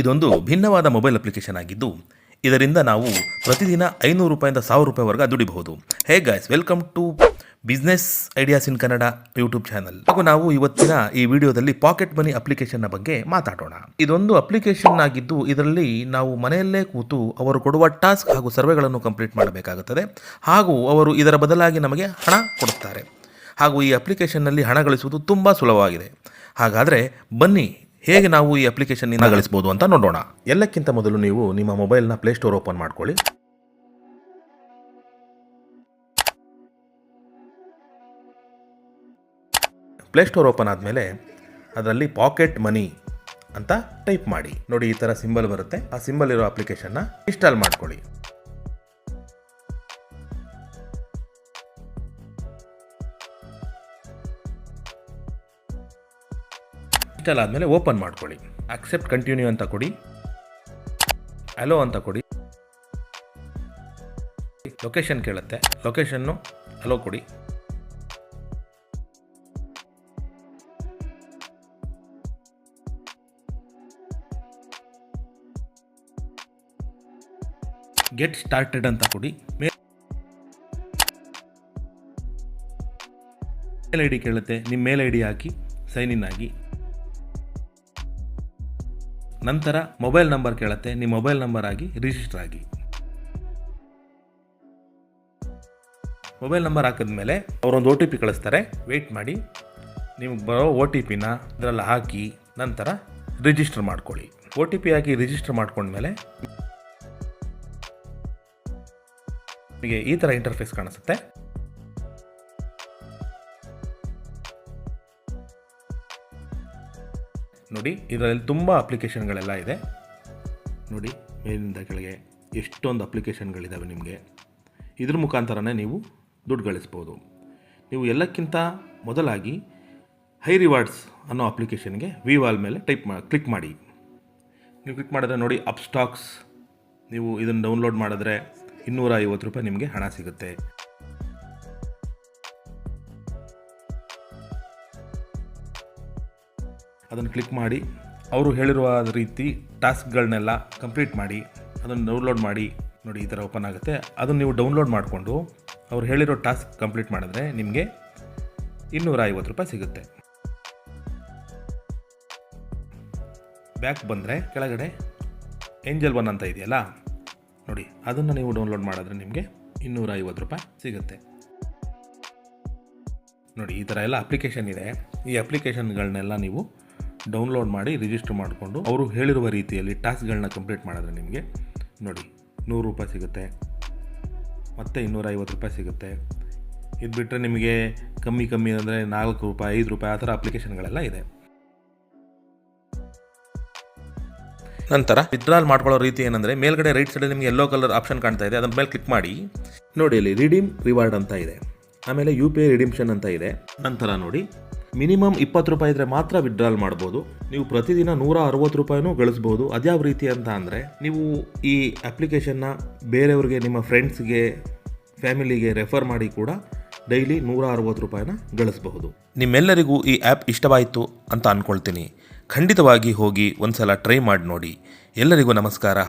ಇದೊಂದು ಭಿನ್ನವಾದ mobile application ಆಗಿದ್ದು, ಇದರಿಂದ ನಾವು ಪ್ರತಿದಿನ ಐನೂರು ರೂಪಾಯಿಂದ ಸಾವಿರ ರೂಪಾಯಿವರೆಗೆ ದುಡಿಬಹುದು. Hey guys welcome to business ideas in Kannada YouTube channel ಹಾಗೂ ನಾವು ಇವತ್ತಿನ ಈ ವಿಡಿಯೋದಲ್ಲಿ ಪಾಕೆಟ್ ಮನಿ ಅಪ್ಲಿಕೇಶನ್ನ ಬಗ್ಗೆ ಮಾತಾಡೋಣ. ಇದೊಂದು ಅಪ್ಲಿಕೇಶನ್ ಆಗಿದ್ದು, ಇದರಲ್ಲಿ ನಾವು ಮನೆಯಲ್ಲೇ ಕೂತು ಅವರು ಕೊಡುವ ಟಾಸ್ಕ್ ಹಾಗೂ ಸರ್ವೆಗಳನ್ನು ಕಂಪ್ಲೀಟ್ ಮಾಡಬೇಕಾಗುತ್ತದೆ. ಹಾಗೂ ಅವರು ಇದರ ಬದಲಾಗಿ ನಮಗೆ ಹಣ ಕೊಡುತ್ತಾರೆ. ಹಾಗೂ ಈ ಅಪ್ಲಿಕೇಶನ್ನಲ್ಲಿ ಹಣ ಗಳಿಸುವುದು ತುಂಬ ಸುಲಭವಾಗಿದೆ. ಹಾಗಾದರೆ ಬನ್ನಿ ಹೇಗೆ ನಾವು ಈ ಅಪ್ಲಿಕೇಶನ್ ಅಪ್ಲಿಕೇಶನ್ನಿಂದ ಗಳಿಸಬಹುದು ಅಂತ ನೋಡೋಣ. ಎಲ್ಲಕ್ಕಿಂತ ಮೊದಲು ನೀವು ನಿಮ್ಮ ಮೊಬೈಲ್ನ ಪ್ಲೇಸ್ಟೋರ್ ಓಪನ್ ಮಾಡ್ಕೊಳ್ಳಿ. ಪ್ಲೇಸ್ಟೋರ್ ಓಪನ್ ಆದಮೇಲೆ ಅದರಲ್ಲಿ ಪಾಕೆಟ್ ಮನಿ ಅಂತ ಟೈಪ್ ಮಾಡಿ. ನೋಡಿ ಈ ಥರ ಸಿಂಬಲ್ ಬರುತ್ತೆ. ಆ ಸಿಂಬಲ್ ಇರೋ ಅಪ್ಲಿಕೇಶನ್ನ ಇನ್ಸ್ಟಾಲ್ ಮಾಡ್ಕೊಳ್ಳಿ. ಇನ್ಸ್ಟಾಲ್ ಆದಮೇಲೆ ಓಪನ್ ಮಾಡ್ಕೊಳ್ಳಿ. ಅಕ್ಸೆಪ್ಟ್ ಕಂಟಿನ್ಯೂ ಅಂತ ಕೊಡಿ. ಅಲೋ ಅಂತ ಕೊಡಿ. ಲೊಕೇಶನ್ ಕೇಳುತ್ತೆ. ಲೊಕೇಶನ್ನು ಅಲೋ ಕೊಡಿ. ಗೆಟ್ ಸ್ಟಾರ್ಟೆಡ್ ಅಂತ ಕೊಡಿ. ಮೇಲ್ ಐ ಡಿ ಕೇಳುತ್ತೆ. ನಿಮ್ಮ ಮೇಲ್ ಐ ಡಿ ಹಾಕಿ ಸೈನ್ ಇನ್ ಆಗಿ. ನಂತರ ಮೊಬೈಲ್ ನಂಬರ್ ಕೇಳುತ್ತೆ. ನಿಮ್ಮ ಮೊಬೈಲ್ ನಂಬರ್ ಆಗಿ ರಿಜಿಸ್ಟರ್ ಆಗಿ. ಮೊಬೈಲ್ ನಂಬರ್ ಹಾಕಿದ್ಮೇಲೆ ಅವರೊಂದು ಒ ಟಿ ಪಿ ಕಳಿಸ್ತಾರೆ. ವೆಯ್ಟ್ ಮಾಡಿ. ನಿಮ್ಗೆ ಬರೋ ಒ ಟಿ ಪಿನ ಅದರಲ್ಲಿ ಹಾಕಿ ನಂತರ ರಿಜಿಸ್ಟರ್ ಮಾಡ್ಕೊಳ್ಳಿ. ಒ ಟಿ ಪಿ ಹಾಕಿ ರಿಜಿಸ್ಟರ್ ಮಾಡ್ಕೊಂಡ್ಮೇಲೆ ನಿಮಗೆ ಈ ಥರ ಇಂಟರ್ಫೇಸ್ ಕಾಣಿಸುತ್ತೆ. ನೋಡಿ, ಇದರಲ್ಲಿ ತುಂಬ ಅಪ್ಲಿಕೇಶನ್ಗಳೆಲ್ಲ ಇದೆ. ನೋಡಿ, ಮೇಲಿಂದ ಕೆಳಗೆ ಎಷ್ಟೊಂದು ಅಪ್ಲಿಕೇಶನ್ಗಳಿದ್ದಾವೆ ನಿಮಗೆ. ಇದ್ರ ಮುಖಾಂತರನೇ ನೀವು ದುಡ್ಡು ಗಳಿಸ್ಬೋದು. ನೀವು ಎಲ್ಲಕ್ಕಿಂತ ಮೊದಲಾಗಿ ಹೈ ರಿವಾರ್ಡ್ಸ್ ಅನ್ನೋ ಅಪ್ಲಿಕೇಶನ್ಗೆ ವಿ ವಾಲ್ ಮೇಲೆ ಟೈಪ್ ಮಾ, ಕ್ಲಿಕ್ ಮಾಡಿ. ನೀವು ಕ್ಲಿಕ್ ಮಾಡಿದ್ರೆ ನೋಡಿ, ಅಪ್ ಸ್ಟಾಕ್ಸ್ ನೀವು ಇದನ್ನು ಡೌನ್ಲೋಡ್ ಮಾಡಿದ್ರೆ ಇನ್ನೂರ ಐವತ್ತು ರೂಪಾಯಿ ನಿಮಗೆ ಹಣ ಸಿಗುತ್ತೆ. ಅದನ್ನು ಕ್ಲಿಕ್ ಮಾಡಿ, ಅವರು ಹೇಳಿರುವ ರೀತಿ ಟಾಸ್ಕ್ಗಳನ್ನೆಲ್ಲ ಕಂಪ್ಲೀಟ್ ಮಾಡಿ, ಅದನ್ನು ಡೌನ್ಲೋಡ್ ಮಾಡಿ, ನೋಡಿ ಈ ಥರ ಓಪನ್ ಆಗುತ್ತೆ. ಅದನ್ನು ನೀವು ಡೌನ್ಲೋಡ್ ಮಾಡಿಕೊಂಡು, ಅವ್ರು ಹೇಳಿರೋ ಟಾಸ್ಕ್ ಕಂಪ್ಲೀಟ್ ಮಾಡಿದ್ರೆ ನಿಮಗೆ ಇನ್ನೂರ ಐವತ್ತು ರೂಪಾಯಿ ಸಿಗುತ್ತೆ. ಬ್ಯಾಕ್ ಬಂದರೆ ಕೆಳಗಡೆ ಏಂಜಲ್ ಒನ್ ಅಂತ ಇದೆಯಲ್ಲ, ನೋಡಿ, ಅದನ್ನು ನೀವು ಡೌನ್ಲೋಡ್ ಮಾಡಿದ್ರೆ ನಿಮಗೆ ಇನ್ನೂರ ಐವತ್ತು ರೂಪಾಯಿ ಸಿಗುತ್ತೆ. ನೋಡಿ, ಈ ಥರ ಎಲ್ಲ ಅಪ್ಲಿಕೇಶನ್ ಇದೆ. ಈ ಅಪ್ಲಿಕೇಶನ್ಗಳನ್ನೆಲ್ಲ ನೀವು ಡೌನ್ಲೋಡ್ ಮಾಡಿ ರಿಜಿಸ್ಟರ್ ಮಾಡಿಕೊಂಡು ಅವರು ಹೇಳಿರುವ ರೀತಿಯಲ್ಲಿ ಟಾಸ್ಕ್ಗಳನ್ನ ಕಂಪ್ಲೀಟ್ ಮಾಡಿದ್ರೆ ನಿಮಗೆ ನೋಡಿ, ನೂರು ರೂಪಾಯಿ ಸಿಗುತ್ತೆ, ಮತ್ತು ಇನ್ನೂರೈವತ್ತು ರೂಪಾಯಿ ಸಿಗುತ್ತೆ. ಇದು ಬಿಟ್ಟರೆ ನಿಮಗೆ ಕಮ್ಮಿ ಕಮ್ಮಿ ಅಂದರೆ ನಾಲ್ಕು ರೂಪಾಯಿ, ಐದು ರೂಪಾಯಿ ಆ ಥರ ಅಪ್ಲಿಕೇಶನ್ಗಳೆಲ್ಲ ಇದೆ. ನಂತರ ವಿತ್ಡ್ರಾಲ್ ಮಾಡ್ಕೊಳ್ಳೋ ರೀತಿ ಏನಂದರೆ ಮೇಲ್ಗಡೆ ರೈಟ್ ಸೈಡಲ್ಲಿ ನಿಮಗೆ ಎಲ್ಲೋ ಕಲರ್ ಆಪ್ಷನ್ ಕಾಣ್ತಾ ಇದೆ ಅದ್ರ ಮೇಲೆ ಕ್ಲಿಕ್ ಮಾಡಿ. ನೋಡಿ ಇಲ್ಲಿ ರಿಡೀಮ್ ರಿವಾರ್ಡ್ ಅಂತ ಇದೆ. ಆಮೇಲೆ ಯು ಪಿ ಐ ರಿಡಿಮ್ಷನ್ ಅಂತ ಇದೆ. ನಂತರ ನೋಡಿ ಮಿನಿಮಮ್ ಇಪ್ಪತ್ತು ರೂಪಾಯಿ ಇದ್ದರೆ ಮಾತ್ರ ವಿಡ್ರಾಲ್ ಮಾಡ್ಬೋದು. ನೀವು ಪ್ರತಿದಿನ ನೂರ ಅರವತ್ತು ರೂಪಾಯಿನೂ ಗಳಿಸ್ಬೋದು. ಅದ್ಯಾವ ರೀತಿ ಅಂತ ಅಂದರೆ, ನೀವು ಈ ಅಪ್ಲಿಕೇಶನ್ನ ಬೇರೆಯವ್ರಿಗೆ, ನಿಮ್ಮ ಫ್ರೆಂಡ್ಸ್ಗೆ ಫ್ಯಾಮಿಲಿಗೆ ರೆಫರ್ ಮಾಡಿ ಕೂಡ ಡೈಲಿ ನೂರ ಅರವತ್ತು ರೂಪಾಯಿನ ಗಳಿಸಬಹುದು. ನಿಮ್ಮೆಲ್ಲರಿಗೂ ಈ ಆ್ಯಪ್ ಇಷ್ಟವಾಯಿತು ಅಂತ ಅಂದ್ಕೊಳ್ತೀನಿ ಖಂಡಿತವಾಗಿ ಹೋಗಿ ಒಂದು ಸಲ ಟ್ರೈ ಮಾಡಿ ನೋಡಿ. ಎಲ್ಲರಿಗೂ ನಮಸ್ಕಾರ.